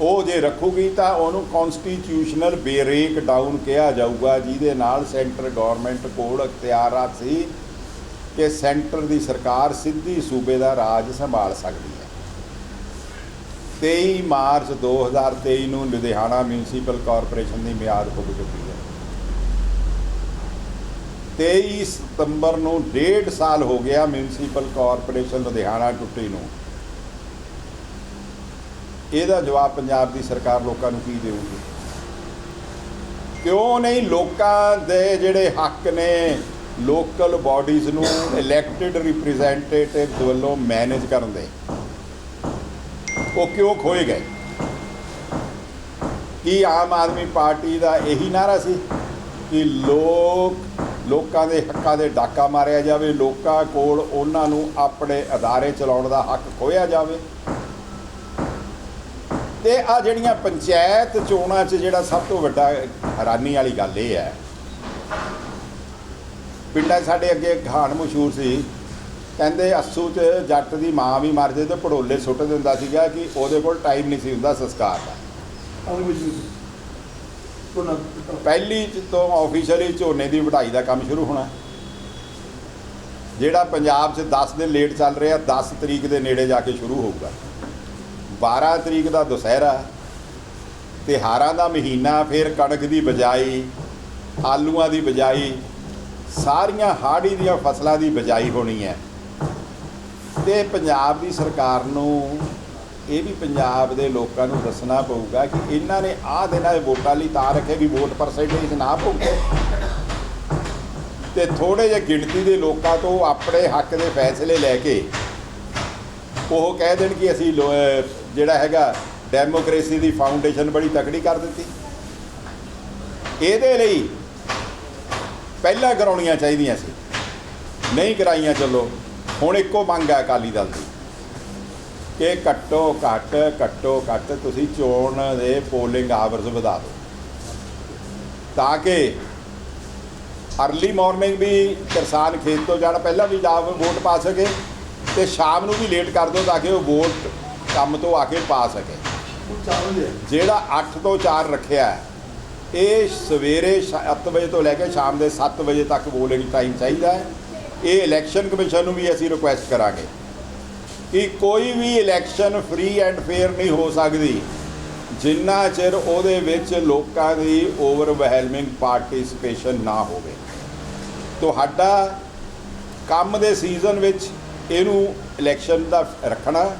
ਉਹ ਜੇ ਰੱਖੂਗੀ ਤਾਂ ਉਹਨੂੰ ਕਨਸਟੀਟਿਊਸ਼ਨਲ ਬੇਰੇਕ ਡਾਊਨ ਕਿਹਾ ਜਾਊਗਾ, ਜਿਹਦੇ ਨਾਲ ਸੈਂਟਰ ਗਵਰਨਮੈਂਟ ਕੋਲ ਅਖਤਿਆਰਾਤ ਸੀ ਕਿ ਸੈਂਟਰ ਦੀ ਸਰਕਾਰ ਸਿੱਧੀ ਸੂਬੇ ਦਾ ਰਾਜ ਸੰਭਾਲ ਸਕਦੀ ਹੈ। 23 ਮਾਰਚ 2023 ਨੂੰ ਲੁਧਿਆਣਾ ਮਿਊਨਿਸਪਲ ਕਾਰਪੋਰੇਸ਼ਨ ਦੀ ਮਿਆਦ ਪੁੱਗ ਚੁੱਕੀ ਹੈ। 23 ਸਤੰਬਰ ਨੂੰ ਡੇਢ ਸਾਲ ਹੋ ਗਿਆ ਮਿਊਨਿਸਪਲ ਕਾਰਪੋਰੇਸ਼ਨ ਲੁਧਿਆਣਾ ਟੁੱਟੀ ਨੂੰ। ਇਹਦਾ ਜਵਾਬ ਪੰਜਾਬ ਦੀ ਸਰਕਾਰ ਲੋਕਾਂ ਨੂੰ ਕੀ ਦੇਊਗੀ? ਕਿਉਂ ਨਹੀਂ ਲੋਕਾਂ ਦੇ ਜਿਹੜੇ ਹੱਕ ਨੇ, ਲੋਕਲ ਬਾਡੀਜ਼ ਨੂੰ ਇਲੈਕਟਿਡ ਰਿਪਰੈਜ਼ੈਂਟੇਟਿਵਸ ਵੱਲੋਂ ਮੈਨੇਜ ਕਰਨ ਦੇ, ਉਹ ਕਿਉਂ ਖੋਏ ਗਏ? ਕੀ ਆਮ ਆਦਮੀ ਪਾਰਟੀ ਦਾ ਇਹੀ ਨਾਰਾ ਸੀ ਕਿ ਲੋਕ ਲੋਕਾਂ ਦੇ ਹੱਕਾਂ ਦੇ ਡਾਕਾ ਮਾਰਿਆ ਜਾਵੇ, ਲੋਕਾਂ ਕੋਲ ਉਹਨਾਂ ਨੂੰ ਆਪਣੇ ਅਦਾਰੇ ਚਲਾਉਣ ਦਾ ਹੱਕ ਖੋਇਆ ਜਾਵੇ। ਤੇ ਆ ਜਿਹੜੀਆਂ ਪੰਚਾਇਤ ਚੋਣਾਂ 'ਚ ਜਿਹੜਾ ਸਭ ਤੋਂ ਵੱਡਾ ਹੈਰਾਨੀ ਵਾਲੀ ਗੱਲ ਇਹ ਹੈ, ਪਿੰਡਾਂ 'ਚ ਸਾਡੇ ਅੱਗੇ ਇੱਕ ਮਸ਼ਹੂਰ ਸੀ, ਕਹਿੰਦੇ ਅਸੂ 'ਚ ਜੱਟ ਦੀ ਮਾਂ ਵੀ ਮਰ ਜੇ ਤੇ ਪੜੋਲੇ ਸੁੱਟ ਦਿੰਦਾ ਸੀਗਾ ਕਿ ਉਹਦੇ ਕੋਲ ਟਾਈਮ ਨਹੀਂ ਸੀ ਹੁੰਦਾ ਸੰਸਕਾਰ ਦਾ। ਪਹਿਲੀ ਤੋਂ ਆਫੀਸ਼ੀਅਲੀ ਝੋਨੇ ਦੀ ਵਢਾਈ ਦਾ ਕੰਮ ਸ਼ੁਰੂ ਹੋਣਾ। ਜਿਹੜਾ ਪੰਜਾਬ 'ਚ 10 ਦਿਨ ਲੇਟ ਚੱਲ ਰਿਹਾ 10 ਤਰੀਕ ਦੇ ਨੇੜੇ ਜਾ ਕੇ ਸ਼ੁਰੂ ਹੋਊਗਾ। 12 ਤਰੀਕ ਦਾ ਦੁਸਹਿਰਾ, ਤਿਉਹਾਰਾਂ ਦਾ ਮਹੀਨਾ, ਫਿਰ ਕਣਕ ਦੀ ਬਜਾਈ, ਆਲੂਆਂ ਦੀ ਬਜਾਈ, ਸਾਰੀਆਂ ਹਾੜੀ ਦੀਆਂ ਫਸਲਾਂ ਦੀ ਬਜਾਈ ਹੋਣੀ ਹੈ। ਤੇ ਪੰਜਾਬ ਦੀ ਸਰਕਾਰ ਨੂੰ ਇਹ ਵੀ ਪੰਜਾਬ ਦੇ ਲੋਕਾਂ ਨੂੰ ਦੱਸਣਾ ਪਊਗਾ ਕਿ ਇਹਨਾਂ ਨੇ ਆਹ ਦਿਨਾਂ ਦੇ ਵੋਟਾਂ ਲਈ ਤਾਂ ਰੱਖੇ ਵੀ ਵੋਟ ਪਰਸੈਂਟੇਜ ਨਾ ਪਊਗੇ। ਤੇ ਥੋੜੇ ਜਿਹੇ ਗਿਣਤੀ ਦੇ ਲੋਕਾਂ ਤੋਂ ਆਪਣੇ ਹੱਕ ਦੇ ਫੈਸਲੇ ਲੈ ਕੇ ਉਹ ਕਹਿ ਦੇਣ ਕਿ ਅਸੀਂ ਲੋ- ਜਿਹੜਾ ਹੈਗਾ ਡੈਮੋਕ੍ਰੇਸੀ ਦੀ ਫਾਊਂਡੇਸ਼ਨ ਬੜੀ ਤਕੜੀ ਕਰ ਦਿੱਤੀ। ਇਹਦੇ ਲਈ ਪਹਿਲਾਂ ਕਰਾਉਣੀਆਂ ਚਾਹੀਦੀਆਂ ਸੀ, ਨਹੀਂ ਕਰਾਈਆਂ ਚੱਲੋ। ਹੁਣ ਇੱਕੋ ਮੰਗ ਹੈ ਅਕਾਲੀ ਦਲ ਦੀ। ਕਿ ਘੱਟੋ ਘੱਟ ਘੱਟੋ ਘੱਟ ਤੁਸੀਂ ਚੋਣ ਦੇ ਪੋਲਿੰਗ ਆਵਰਸ ਵਧਾ ਦਿਓ। ਤਾਂ ਕਿ ਅਰਲੀ ਮਾਰਨਿੰਗ ਵੀ ਕਿਸਾਨ ਖੇਤ ਤੋਂ ਜਾਣ ਪਹਿਲਾਂ ਵੀ ਜਾ ਵੋਟ ਪਾ ਸਕੇ ਤੇ ਸ਼ਾਮ ਨੂੰ ਵੀ ਲੇਟ ਕਰ ਦਿਓ ਤਾਂ ਕਿ ਉਹ ਵੋਟ ਕੰਮ ਤੋਂ ਆ ਕੇ ਪਾ ਸਕੇ। ਜਿਹੜਾ 8 ਤੋਂ 4 ਰੱਖਿਆ ਹੈ, ਇਹ ਸਵੇਰੇ 7 ਵਜੇ ਤੋਂ ਲੈ ਕੇ ਸ਼ਾਮ ਦੇ 7 ਵਜੇ ਤੱਕ ਵੋਟਿੰਗ ਟਾਈਮ ਚਾਹੀਦਾ ਹੈ। ਇਹ ਇਲੈਕਸ਼ਨ ਕਮਿਸ਼ਨ ਨੂੰ ਵੀ ਅਸੀਂ ਰਿਕੁਐਸਟ ਕਰਾਂਗੇ। ਕਿ ਕੋਈ ਵੀ ਇਲੈਕਸ਼ਨ ਫ੍ਰੀ ਐਂਡ ਫੇਅਰ ਨਹੀਂ ਹੋ ਸਕਦੀ। ਜਿੰਨਾ ਚਿਰ ਉਹਦੇ ਵਿੱਚ ਲੋਕਾਂ ਦੀ ਓਵਰਵੈਲਮਿੰਗ ਪਾਰਟਿਸਿਪੇਸ਼ਨ ਨਾ ਹੋਵੇ। ਤੁਹਾਡਾ ਕੰਮ ਦੇ ਸੀਜ਼ਨ ਵਿੱਚ ਇਹਨੂੰ ਇਲੈਕਸ਼ਨ ਦਾ ਰੱਖਣਾ।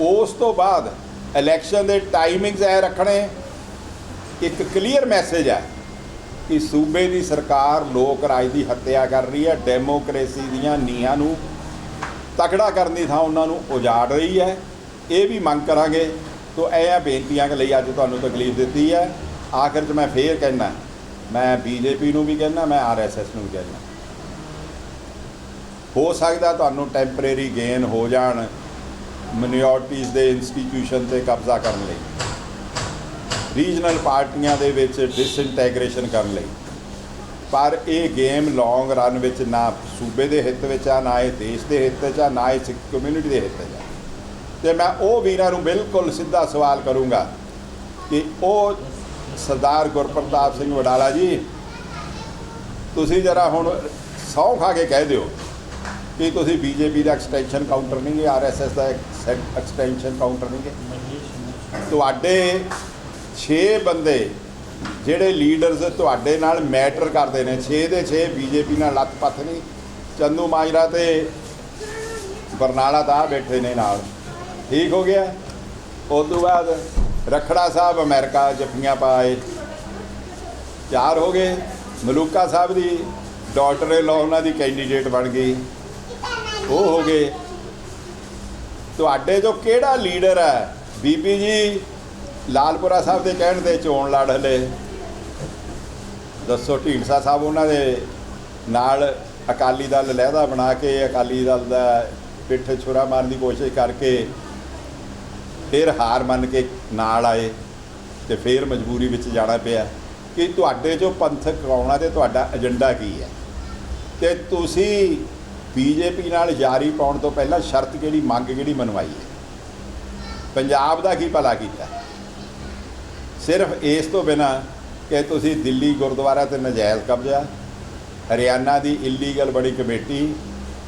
ਉਸ ਤੋਂ ਬਾਅਦ ਇਲੈਕਸ਼ਨ ਦੇ ਟਾਈਮਿੰਗਸ ਐ ਰੱਖਣੇ। ਇੱਕ ਕਲੀਅਰ ਮੈਸੇਜ ਹੈ ਕਿ ਸੂਬੇ ਦੀ ਸਰਕਾਰ ਲੋਕ ਰਾਜ ਦੀ ਹੱਤਿਆ ਕਰ ਰਹੀ ਹੈ। ਡੈਮੋਕ੍ਰੇਸੀ ਦੀਆਂ ਨੀਹਾਂ ਨੂੰ ਤਕੜਾ ਕਰਨ ਦੀ ਥਾਂ ਉਹਨਾਂ ਨੂੰ ਉਜਾੜ ਰਹੀ ਹੈ। ਇਹ ਵੀ ਮੰਗ ਕਰਾਂਗੇ। ਤੋ ਇਹ ਆ ਬੇਨਤੀਆਂ ਕਿ ਲਈ ਅੱਜ ਤੁਹਾਨੂੰ ਤਕਲੀਫ ਦਿੱਤੀ ਹੈ। ਆਖਰ 'ਚ ਮੈਂ ਫੇਰ ਕਹਿਣਾ ਮੈਂ ਬੀਜੇਪੀ ਨੂੰ ਵੀ ਕਹਿਣਾ ਮੈਂ ਆਰਐਸਐਸ ਨੂੰ ਵੀ ਕਹਿਣਾ ਹੋ ਸਕਦਾ ਤੁਹਾਨੂੰ ਟੈਂਪਰੇਰੀ ਗੇਨ ਹੋ ਜਾਣ ਮਿਨੋਰਟੀਜ਼ ਦੇ ਇੰਸਟੀਟਿਊਸ਼ਨ ਤੇ ਕਬਜ਼ਾ ਕਰਨ ਲਈ, ਰੀਜਨਲ ਪਾਰਟੀਆਂ ਦੇ ਵਿੱਚ ਡਿਸਇੰਟੈਗ੍ਰੇਸ਼ਨ ਕਰਨ ਲਈ। ਪਰ ਇਹ ਗੇਮ ਲੌਂਗ ਰਨ ਵਿੱਚ ਨਾ ਸੂਬੇ ਦੇ ਹਿੱਤ ਵਿੱਚ ਆ ਨਾ ਇਹ ਦੇਸ਼ ਦੇ ਹਿੱਤ ਵਿੱਚ ਆ ਨਾ ਇਹ ਸਿੱਖ ਕਮਿਊਨਿਟੀ ਦੇ ਹਿੱਤ ਵਿੱਚ ਆ। ਤੇ ਮੈਂ ਉਹ ਵੀਰਾਂ ਨੂੰ ਬਿਲਕੁਲ ਸਿੱਧਾ ਸਵਾਲ ਕਰੂੰਗਾ ਕਿ ਉਹ ਸਰਦਾਰ ਗੁਰਪ੍ਰਤਾਪ ਸਿੰਘ ਵਡਾਲਾ ਜੀ ਤੁਸੀਂ ਜਰਾ ਹੁਣ ਸਹੁੰ ਖਾ ਕੇ ਕਹਿ ਦਿਓ ਕਿ ਤੁਸੀਂ ਬੀਜੇਪੀ ਦਾ ਐਕਸਟੈਂਸ਼ਨ ਕਾਊਂਟਰ ਨਹੀਂ ਗੇ ਆਰਐਸਐਸ ਦਾ ਐਕਸਟੈਂਸ਼ਨ ਕਾਊਂਟਰ ਨਹੀਂ ਗੇ ਤੁਹਾਡੇ 6 ਬੰਦੇ ਜਿਹੜੇ ਲੀਡਰਸ ਤੁਹਾਡੇ ਨਾਲ ਮੈਟਰ ਕਰਦੇ ਨੇ 6 ਦੇ 6 ਬੀਜੇਪੀ ਨਾਲ ਲੱਤ ਪੱਥ ਨਹੀਂ। ਚੰਦੂ ਮਾਜਰਾ ਤੇ ਬਰਨਾਲਾ ਦਾ ਬੈਠੇ ਨੇ ਨਾਲ। ਠੀਕ ਹੋ ਗਿਆ? ਉਸ ਤੋਂ ਬਾਅਦ ਰਖੜਾ ਸਾਹਿਬ ਅਮਰੀਕਾ ਜੱਫੀਆਂ ਪਾਏ। ਚਾਰ ਹੋ ਗਏ। ਮਲੂਕਾ ਸਾਹਿਬ ਦੀ ਡਾਕਟਰ ਇਹ ਉਹਨਾਂ ਦੀ ਕੈਂਡੀਡੇਟ ਬਣ ਗਈ। ਉਹ ਹੋ ਗਏ। ਤੁਹਾਡੇ ਜੋ ਕਿਹੜਾ ਲੀਡਰ ਹੈ? ਬੀਬੀ ਜੀ ਲਾਲਪੁਰਾ ਸਾਹਿਬ ਦੇ ਕਹਿਣ ਤੇ ਚੋਣ ਲੜ ਹਲੇ। ਦੱਸੋ, ਢੀਂਡਸਾ ਸਾਹਿਬ ਉਹਨਾਂ ਦੇ ਨਾਲ ਅਕਾਲੀ ਦਲ ਲਹਿਦਾ ਬਣਾ ਕੇ, ਅਕਾਲੀ ਦਲ ਦਾ ਪਿੱਠ ਛੁਰਾ ਮਾਰਨ ਦੀ ਕੋਸ਼ਿਸ਼ ਕਰਕੇ ਫਿਰ ਹਾਰ ਮੰਨ ਕੇ ਨਾਲ ਆਏ ਤੇ ਫਿਰ ਮਜਬੂਰੀ ਵਿੱਚ ਜਾਣਾ ਪਿਆ ਕਿ ਤੁਹਾਡੇ ਜੋ ਪੰਥਕ ਆਉਣਾ ਤੇ ਤੁਹਾਡਾ ਏਜੰਡਾ ਕੀ ਹੈ? ਤੇ ਤੁਸੀਂ ਬੀਜੇਪੀ ਨਾਲ ਜਾਰੀ ਪਾਉਣ ਤੋਂ ਪਹਿਲਾਂ ਸ਼ਰਤ ਕਿਹੜੀ, ਮੰਗ ਕਿਹੜੀ ਮਨਵਾਈ ਹੈ? ਪੰਜਾਬ ਦਾ ਕੀ ਭਲਾ ਕੀਤਾ? ਸਿਰਫ ਇਸ ਤੋਂ ਬਿਨਾ ਕਿ ਤੁਸੀਂ ਦਿੱਲੀ ਗੁਰਦੁਆਰਾ ਤੇ ਨਜਾਇਜ਼ ਕਬਜ਼ਾ, ਹਰਿਆਣਾ ਦੀ ਇਲੀਗਲ ਬੜੀ ਕਮੇਟੀ,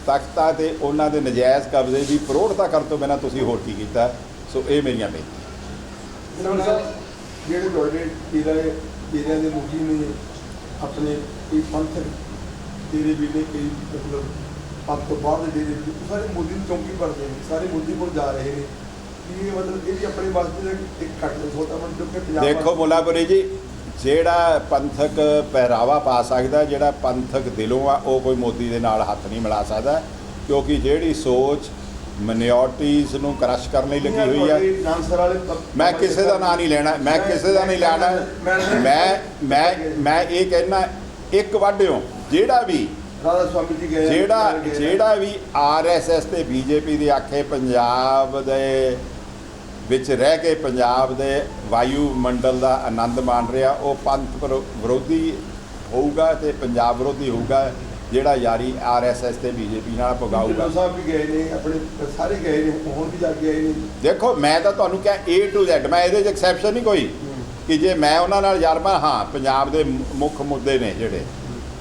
ਤਖਤਾਂ ਤੇ ਉਹਨਾਂ ਦੇ ਨਜਾਇਜ਼ ਕਬਜ਼ੇ ਦੀ ਪ੍ਰੋੜਤਾ ਕਰਨ ਤੋਂ ਬਿਨਾ ਤੁਸੀਂ ਹੋਰ ਕੀ ਕੀਤਾ? ਸੋ ਇਹ ਮੇਰੀਆਂ ਬੇਨਤੀਆਂ। ਜਿਹੜੇ ਤੁਹਾਡੇ ਡੇਰਾ ਡੇਰਿਆਂ ਦੇ ਮੁਖੀ ਨੇ ਆਪਣੇ ਕੋਈ ਪੰਥਕ ਡੇਰੇ ਵੀ ਕਈ ਮਤਲਬ ਪੰਥ ਤੋਂ ਬਾਹਰ ਦੇ ਸਾਰੇ ਮੋਦੀ ਨੂੰ ਚੌਂਕੀ ਭਰਦੇ ਨੇ, ਸਾਰੇ ਮੋਦੀ ਕੋਲ ਜਾ ਰਹੇ ਨੇ। ਕੀ ਇਹ ਮਤਲਬ ਇਹ ਵੀ ਆਪਣੇ ਵਾਸਤੇ ਦਾ ਇੱਕ ਘੱਟ ਛੋਟਾ ਮਨ ਜੋ ਕਿ ਪੰਜਾਬ ਦੇਖੋ ਮੁੱਲਾਪੁਰੀ ਜੀ ਜਿਹੜਾ ਪੰਥਕ ਪਹਿਰਾਵਾ ਪਾ ਸਕਦਾ ਜਿਹੜਾ ਪੰਥਕ ਦਿਲੋਂ ਆ ਉਹ ਕੋਈ ਮੋਦੀ ਦੇ ਨਾਲ ਹੱਥ ਨਹੀਂ ਮਿਲਾ ਸਕਦਾ ਕਿਉਂਕਿ ਜਿਹੜੀ ਸੋਚ ਮਿਨੋਰਟੀਜ਼ ਨੂੰ ਕ੍ਰਸ਼ ਕਰਨ ਲਈ ਲੱਗੀ ਹੋਈ ਪ- ਮੈਂ ਕਿਸੇ ਦਾ ਨਾਂ ਨਹੀਂ ਲੈਣਾ ਮੈਂ ਕਿਸੇ ਦਾ ਨਹੀਂ ਲੈਣਾ। ਮੈਂ ਮੈਂ ਮੈਂ ਇਹ ਕਹਿਣਾ ਇੱਕ ਵਾਢਿਓ ਜਿਹੜਾ ਵੀ ਰਾਧਾ ਸਵਾਮੀ ਜੀ ਗਏ ਜਿਹੜਾ। ਜਿਹੜਾ ਵੀ ਆਰਐਸਐਸ ਤੇ ਬੀਜੇਪੀ ਦੇ ਆਖੇ ਪੰਜਾਬ ਦੇ ਵਿੱਚ ਰਹਿ ਕੇ ਪੰਜਾਬ ਦੇ ਵਾਯੂ ਮੰਡਲ ਦਾ ਆਨੰਦ ਮਾਣ ਰਿਹਾ। ਉਹ ਪੰਥ ਵਿਰੋ- ਵਿਰੋਧੀ ਹੋਊਗਾ ਤੇ ਪੰਜਾਬ ਵਿਰੋਧੀ ਹੋਊਗਾ ਜਿਹੜਾ ਯਾਰੀ ਆਰਐਸਐਸ ਤੇ ਬੀਜੇਪੀ ਨਾਲ ਪਗਾਊਗਾ ਢਿੱਲੋਂ ਸਾਹਿਬ ਵੀ ਗਏ ਨੇ ਆਪਣੇ ਸਾਰੇ ਗਏ ਨੇ ਹੁਣ ਵੀ ਜਾ ਕੇ ਆਏ ਨੇ। ਦੇਖੋ ਮੈਂ ਤਾਂ ਤੁਹਾਨੂੰ ਕਿਹਾ A to Z ਮੈਂ ਇਹਦੇ 'ਚ ਐਕਸੈਪਸ਼ਨ ਨਹੀਂ ਕੋਈ ਕਿ ਜੇ ਮੈਂ ਉਹਨਾਂ ਨਾਲ ਯਾਰ ਮੈਂ ਹਾਂ ਪੰਜਾਬ ਦੇ ਮੁੱਖ ਮੁੱਦੇ ਨੇ ਜਿਹੜੇ।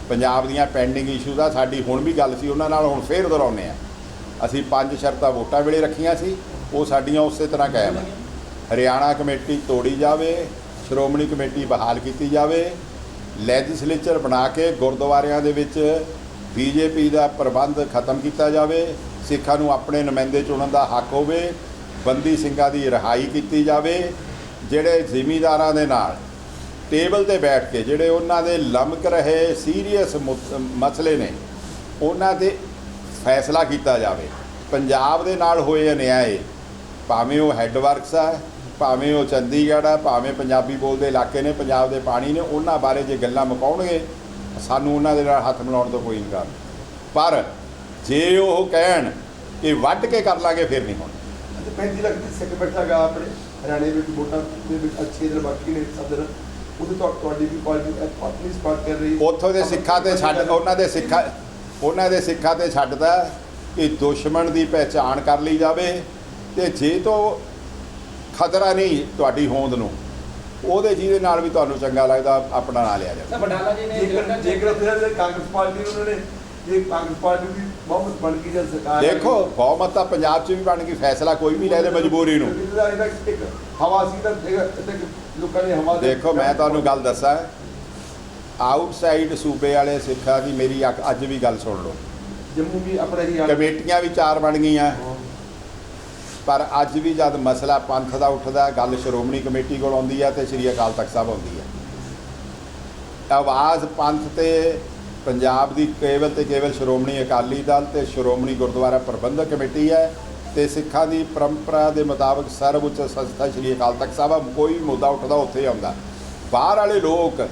ਪੰਜਾਬ ਦੀਆਂ ਪੈਂਡਿੰਗ ਇਸ਼ੂਜ਼ ਆ ਸਾਡੀ ਹੁਣ ਵੀ ਗੱਲ ਸੀ ਉਹਨਾਂ ਨਾਲ ਹੁਣ ਫੇਰ ਦੁਹਰਾਉਂਦੇ ਆ। ਅਸੀਂ ਪੰਜ ਸ਼ਰਤਾਂ ਵੋਟਾਂ ਵੇਲੇ ਰੱਖੀਆਂ ਸੀ। ਉਹ ਸਾਡੀਆਂ ਉਸੇ ਤਰ੍ਹਾਂ ਕਾਇਮ ਹੈ ਹਰਿਆਣਾ ਕਮੇਟੀ ਤੋੜੀ ਜਾਵੇ, ਸ਼੍ਰੋਮਣੀ ਕਮੇਟੀ ਬਹਾਲ ਕੀਤੀ ਜਾਵੇ ਲੈਜਿਸਲੇਚਰ ਬਣਾ ਕੇ ਗੁਰਦੁਆਰਿਆਂ ਦੇ ਵਿੱਚ ਬੀਜੇਪੀ ਦਾ ਪ੍ਰਬੰਧ ਖਤਮ ਕੀਤਾ ਜਾਵੇ, ਸਿੱਖਾਂ ਨੂੰ ਆਪਣੇ ਨੁਮਾਇੰਦੇ ਚੁਣਨ ਦਾ ਹੱਕ ਹੋਵੇ, ਬੰਦੀ ਸਿੰਘਾਂ ਦੀ ਰਿਹਾਈ ਕੀਤੀ ਜਾਵੇ, ਜਿਹੜੇ ਜ਼ਿਮੀਦਾਰਾਂ ਦੇ ਨਾਲ ਟੇਬਲ ਤੇ ਬੈਠ ਕੇ ਜਿਹੜੇ ਉਹਨਾਂ ਦੇ ਲਮਕ ਰਹੇ ਸੀਰੀਅਸ ਮਸਲੇ ਨੇ, ਉਹਨਾਂ ਤੇ ਫੈਸਲਾ ਕੀਤਾ ਜਾਵੇ। ਪੰਜਾਬ ਦੇ ਨਾਲ ਹੋਏ ਅਨਿਆਏ ਭਾਵੇਂ ਉਹ ਹੈੱਡਵਰਕਸ ਆ ਭਾਵੇਂ ਉਹ ਚੰਡੀਗੜ੍ਹ ਆ ਭਾਵੇਂ ਪੰਜਾਬੀ ਬੋਲਦੇ ਇਲਾਕੇ ਨੇ ਪੰਜਾਬ ਦੇ ਪਾਣੀ ਨੇ ਉਹਨਾਂ ਬਾਰੇ ਜੇ ਗੱਲਾਂ ਮੁਕਾਉਣਗੇ ਸਾਨੂੰ ਉਹਨਾਂ ਦੇ ਨਾਲ ਹੱਥ ਮਿਲਾਉਣ ਤੋਂ ਕੋਈ ਇਨਕਾਰ ਪਰ ਜੇ ਉਹ ਕਹਿਣ ਕਿ ਵੱਢ ਕੇ ਕਰ ਲਾਂਗੇ ਫਿਰ ਨਹੀਂ ਹੋਣਾ। ਅਤੇ 35 ਲੱਖ ਦੀ ਸਿੱਖ ਬੈਠਾ ਗਾ ਆਪਣੇ ਹਰਿਆਣੇ ਵਿੱਚ ਵੋਟਾਂ ਦੇ ਵਿੱਚ ਅੱਛੇ ਦਰ ਬਾਕੀ ਨੇ ਸਦਰ ਉਹਦੇ ਤੋਂ ਤੁਹਾਡੀ ਵੀ ਪਾਰਟੀ ਆਪਣੀ ਸਪਾਰਟ ਕਰ ਰਹੀ। ਉੱਥੋਂ ਦੇ ਸਿੱਖਾਂ ਤੇ ਛੱਡ ਉਹਨਾਂ ਦੇ ਸਿੱਖਾਂ ਉਹਨਾਂ ਦੇ ਸਿੱਖਾਂ ਤੇ ਛੱਡਦਾ ਕਿ ਦੁਸ਼ਮਣ ਦੀ ਪਹਿਚਾਣ ਕਰ ਲਈ ਜਾਵੇ ਤੇ ਜੇ ਤੋਂ ਖਤਰਾ ਨਹੀਂ ਤੁਹਾਡੀ ਹੋਂਦ ਨੂੰ ਉਹਦੇ ਜਿਹਦੇ ਨਾਲ ਵੀ ਤੁਹਾਨੂੰ ਚੰਗਾ ਲੱਗਦਾ ਆਪਣਾ ਨਾਂ ਲਿਆ ਜਾਵੇ। ਸਰ ਬਟਾਲਾ ਜੀ ਨੇ ਜੇਕਰ ਜੇਕਰ ਉੱਥੇ ਕਾਂਗਰਸ ਪਾਰਟੀ ਨੂੰ ਉਹਨਾਂ ਨੇ ਜੇ ਕਾਂਗਰਸ ਪਾਰਟੀ ਦੀ ਬਹੁਤ ਬਣ ਗਈ ਜਾਂ ਸਰਕਾਰ ਦੇਖੋ ਬਹੁਮਤ ਤਾਂ ਪੰਜਾਬ 'ਚ ਵੀ ਬਣ ਗਈ ਫੈਸਲਾ ਕੋਈ ਵੀ ਲੈ ਲੈ ਮਜਬੂਰੀ ਨੂੰ। ਹਵਾ ਸੀ ਤਾਂ ਇਹ- ਇੱਥੇ ਲੋਕਾਂ ਨੇ ਹਵਾ ਦੇ- ਦੇਖੋ ਮੈਂ ਤੁਹਾਨੂੰ ਗੱਲ ਦੱਸਾਂ। ਆਊਟਸਾਈਡ ਸੂਬੇ ਵਾਲੇ ਸਿੱਖਾਂ ਦੀ ਮੇਰੀ ਅੱਖ- ਅੱਜ ਵੀ ਗੱਲ ਸੁਣ ਲਓ। ਜੰਮੂ ਵੀ ਆਪਣਾ ਹੀ ਕਮੇਟੀਆਂ ਵੀ ਚਾਰ ਬਣ ਗਈਆਂ। ਪਰ ਅੱਜ ਵੀ ਜਦ ਮਸਲਾ ਪੰਥ ਦਾ ਉੱਠਦਾ ਗੱਲ ਸ਼੍ਰੋਮਣੀ ਕਮੇਟੀ ਕੋਲ ਆਉਂਦੀ ਹੈ ਤੇ ਸ੍ਰੀ ਅਕਾਲ ਤਖਤ ਸਾਹਿਬ ਆਉਂਦੀ ਹੈ। ਆਵਾਜ਼ ਪੰਥ ਤੇ ਪੰਜਾਬ ਦੀ ਕੇਵਲ ਤੇ ਕੇਵਲ ਸ਼੍ਰੋਮਣੀ ਅਕਾਲੀ ਦਲ ਤੇ ਸ਼੍ਰੋਮਣੀ ਗੁਰਦੁਆਰਾ ਪ੍ਰਬੰਧਕ ਕਮੇਟੀ ਹੈ ਤੇ ਸਿੱਖਾਂ ਦੀ ਪਰੰਪਰਾ ਦੇ ਮੁਤਾਬਕ ਸਰਵਉੱਚ ਸੰਸਥਾ ਸ੍ਰੀ ਅਕਾਲ ਤਖਤ ਸਾਹਿਬ ਕੋਈ ਵੀ ਮੁੱਦਾ ਉੱਠਦਾ ਉੱਥੇ ਆਉਂਦਾ। ਬਾਹਰ ਵਾਲੇ ਲੋਕ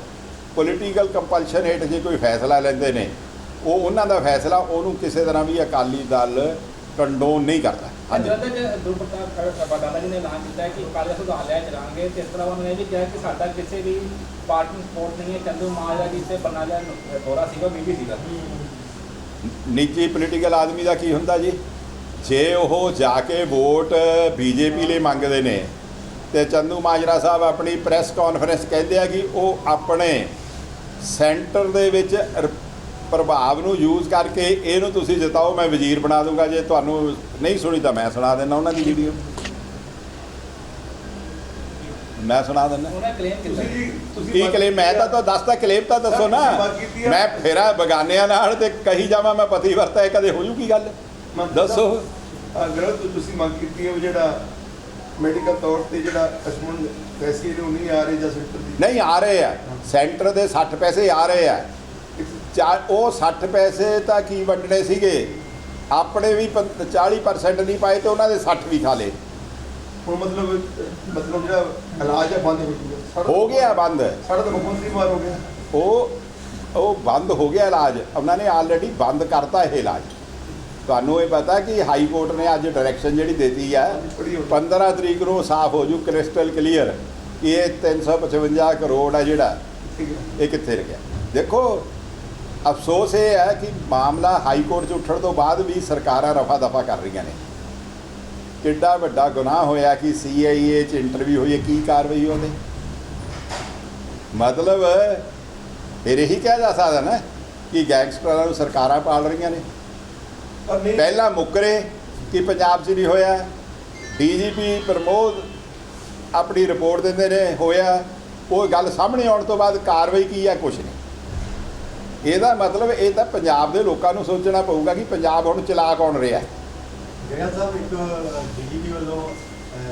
ਪੋਲੀਟੀਕਲ ਕੰਪਲਸ਼ਨ ਹੇਠ ਜੇ ਕੋਈ ਫੈਸਲਾ ਲੈਂਦੇ ਨੇ, ਉਹ ਉਹਨਾਂ ਦਾ ਫੈਸਲਾ, ਉਹਨੂੰ ਕਿਸੇ ਤਰ੍ਹਾਂ ਵੀ ਅਕਾਲੀ ਦਲ ਕੰਡੋਨ ਨਹੀਂ ਕਰਦਾ। ਹਾਂਜੀ। ਜਲੰਧਰ ਚ ਦੁਰਪ੍ਰਤਾਪ ਖੜਕ ਬਟਾਲਾ ਜੀ ਨੇ ਐਲਾਨ ਕੀਤਾ ਹੈ ਕਿ ਕਾਲੇ ਸੁਧਾਰ ਲਿਆ ਚਲਾਂਗੇ ਤੇ ਇਸ ਤਰ੍ਹਾਂ ਉਹਨਾਂ ਨੇ ਵੀ ਕਿਹਾ ਕਿ ਸਾਡਾ ਕਿਸੇ ਵੀ ਪਾਰਟੀ ਸਪੋਰਟ ਨਹੀਂ ਹੈ ਚੰਦੂ ਮਾਜਰਾ ਜੀ ਤੇ ਬਰਨਾਲਾ ਦੌਰਾ ਸੀਗਾ ਬੀਬੀ ਸੀਗਾ। ਨਿੱਜੀ ਪੋਲੀਟੀਕਲ ਆਦਮੀ ਦਾ ਕੀ ਹੁੰਦਾ ਜੀ? ਜੇ ਉਹ ਜਾ ਕੇ ਵੋਟ ਬੀਜੇਪੀ ਲਈ ਮੰਗਦੇ ਨੇ ਤੇ ਚੰਦੂ ਮਾਜਰਾ ਸਾਹਿਬ ਆਪਣੀ ਪ੍ਰੈਸ ਕਾਨਫਰੰਸ ਕਹਿੰਦੇ ਆ ਕਿ ਉਹ ਆਪਣੇ ਸੈਂਟਰ ਦੇ ਵਿੱਚ ਪ੍ਰਭਾਵ ਨੂੰ ਯੂਜ਼ ਕਰਕੇ ਇਹਨੂੰ ਤੁਸੀਂ ਜਿਤਾਓ ਮੈਂ ਵਜ਼ੀਰ ਬਣਾ ਦੂੰਗਾ। ਜੇ ਤੁਹਾਨੂੰ ਨਹੀਂ ਸੁਣੀ ਤਾਂ ਮੈਂ ਸੁਣਾ ਦਿੰਦਾ ਉਹਨਾਂ ਦੀ ਵੀਡੀਓ ਮੈਂ ਸੁਣਾ ਦਿੰਦਾ। ਉਹਨੇ ਕਲੇਮ ਕੀਤਾ ਤੁਸੀਂ ਜੀ ਤੁਸੀਂ ਕੀ ਕਲੇਮ ਮੈਂ ਤਾਂ ਤਾਂ ਦੱਸਦਾ ਕਲੇਮ ਤਾਂ ਦੱਸੋ ਨਾ। ਮੈਂ ਫੇਰਾ ਬਗਾਨਿਆਂ ਨਾਲ ਤੇ ਕਹੀ ਜਾਵਾਂ ਮੈਂ ਪਤੀ ਵਰਤਾ ਇਹ ਕਦੇ ਹੋ ਜੂ ਕੀ ਗੱਲ? ਦੱਸੋ। ਅਗਰ ਤੁਸੀਂ ਮੰਗ ਕੀਤੀ ਹੈ ਜਿਹੜਾ ਮੈਡੀਕਲ ਤੌਰ ਤੇ ਜਿਹੜਾ ਅਸਮਨ ਪੈਸੇ ਨੂੰ ਨਹੀਂ ਆ ਰਹੇ ਜਾਂ ਸੈਂਟਰ ਦੀ ਨਹੀਂ ਆ ਰਹੇ ਆ। ਸੈਂਟਰ ਦੇ 60 ਪੈਸੇ ਆ ਰਹੇ ਆ। ਚਾ- ਉਹ 60 ਪੈਸੇ ਤਾਂ ਕੀ ਵੰਡਣੇ ਸੀਗੇ? ਆਪਣੇ ਵੀ ਪੰ- 40% ਨਹੀਂ ਪਾਏ ਤੇ ਉਹਨਾਂ ਦੇ 60 ਵੀ ਖਾ ਹੁਣ ਮਤਲਬ ਮਤਲਬ ਜਿਹੜਾ ਇਲਾਜ ਹੈ ਬੰਦ ਹੋ ਗਿਆ ਸਾਡਾ- ਹੋ ਗਿਆ ਬੰਦ। ਸਾਡਾ ਤਾਂ ਮੁੱਖ ਮੰਤਰੀ ਮਾਰ ਹੋ ਗਿਆ। ਉਹ ਉਹ ਬੰਦ ਹੋ ਗਿਆ ਇਲਾਜ। ਉਹਨਾਂ ਨੇ ਆਲਰੇਡੀ ਬੰਦ ਕਰਤਾ ਇਹ ਇਲਾਜ। ਤੁਹਾਨੂੰ ਇਹ ਪਤਾ ਕਿ ਹਾਈ ਕੋਰਟ ਨੇ ਅੱਜ ਡਾਇਰੈਕਸ਼ਨ ਜਿਹੜੀ ਦਿੱਤੀ ਹੈ ਪੜੀ ਹੋ 15 ਤਰੀਕ ਨੂੰ ਸਾਫ਼ ਹੋ ਜੂ ਕ੍ਰਿਸਟਲ ਕਲੀਅਰ ਕਿ ਇਹ 355 ਕਰੋੜ ਹੈ ਜਿਹੜਾ। ਇਹ ਕਿੱਥੇ ਰਹਿ ਦੇਖੋ ਅਫਸੋਸ ਇਹ ਹੈ ਕਿ ਮਾਮਲਾ ਹਾਈ ਕੋਰਟ 'ਚ ਉੱਠਣ ਤੋਂ ਬਾਅਦ ਵੀ ਸਰਕਾਰਾਂ ਰਫਾ ਦਫਾ ਕਰ ਰਹੀਆਂ ਨੇ। ਕਿੱਡਾ ਵੱਡਾ ਗੁਨਾਹ ਹੋਇਆ ਕਿ ਸੀਆਈਏ 'ਚ ਇੰਟਰਵਿਊ ਹੋਈ ਕੀ ਕਾਰਵਾਈ ਉਹਦੇ? ਮਤਲਬ ਫਿਰ ਇਹੀ ਕਿਹਾ ਜਾ ਸਕਦਾ ਨਾ ਕਿ ਗੈਂਗਸਟਰਾਂ ਨੂੰ ਸਰਕਾਰਾਂ ਪਾਲ ਰਹੀਆਂ ਨੇ। ਪਹਿਲਾਂ ਮੁੱਕਰੇ ਕਿ ਪੰਜਾਬ 'ਚ ਨਹੀਂ ਹੋਇਆ ਡੀਜੀਪੀ ਪ੍ਰਮੋਦ ਆਪਣੀ ਰਿਪੋਰਟ ਦਿੰਦੇ ਨੇ ਹੋਇਆ ਉਹ ਗੱਲ ਸਾਹਮਣੇ ਆਉਣ ਤੋਂ ਬਾਅਦ ਕਾਰਵਾਈ ਕੀ ਹੈ ਕੁਛ ਨਹੀਂ। ਇਹਦਾ ਮਤਲਬ ਇਹ ਤਾਂ ਪੰਜਾਬ ਦੇ ਲੋਕਾਂ ਨੂੰ ਸੋਚਣਾ ਪਊਗਾ ਕਿ ਪੰਜਾਬ ਹੁਣ ਚਲਾ ਕੌਣ ਰਿਹਾ ਜਗਨ ਸਾਹਿਬ ਇੱਕ ਡੀਜੀਪੀ ਵੱਲੋਂ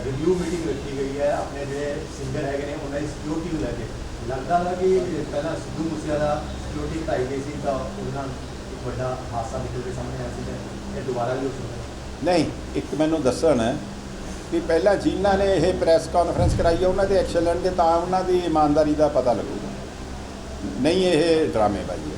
ਰਿਵਿਊ ਮੀਟਿੰਗ ਰੱਖੀ ਗਈ ਹੈ। ਆਪਣੇ ਜਿਹੜੇ ਸਿੰਗਰ ਹੈਗੇ ਨੇ ਉਹਨਾਂ ਦੀ ਸਿਕਿਉਰਿਟੀ ਨੂੰ ਲੈ ਕੇ। ਲੱਗਦਾ ਹੈ ਕਿ ਪਹਿਲਾਂ ਸਿੱਧੂ ਮੂਸੇਵਾਲਾ ਸਿਕਿਉਰਿਟੀ ਘਟਾਈ ਗਈ ਸੀ ਤਾਂ ਉਹਦੇ ਨਾਲ ਇੱਕ ਵੱਡਾ ਹਾਦਸਾ ਨਿਕਲ ਕੇ ਸਾਹਮਣੇ ਆਇਆ ਸੀ ਤੇ ਇਹ ਦੁਬਾਰਾ ਵੀ ਹੋ ਸਕਦਾ ਨਹੀਂ ਇੱਕ ਮੈਨੂੰ ਦੱਸਣ ਕਿ ਪਹਿਲਾਂ ਜਿਨ੍ਹਾਂ ਨੇ ਇਹ ਪ੍ਰੈਸ ਕਾਨਫਰੰਸ ਕਰਾਈ ਹੈ ਉਹਨਾਂ ਦੇ ਐਕਸ਼ਨ ਲੈਣਗੇ ਤਾਂ ਉਹਨਾਂ ਦੀ ਇਮਾਨਦਾਰੀ ਦਾ ਪਤਾ ਲੱਗੂਗਾ। ਨਹੀਂ ਇਹ ਡਰਾਮੇਬਾਜ਼ੀ ਹੈ।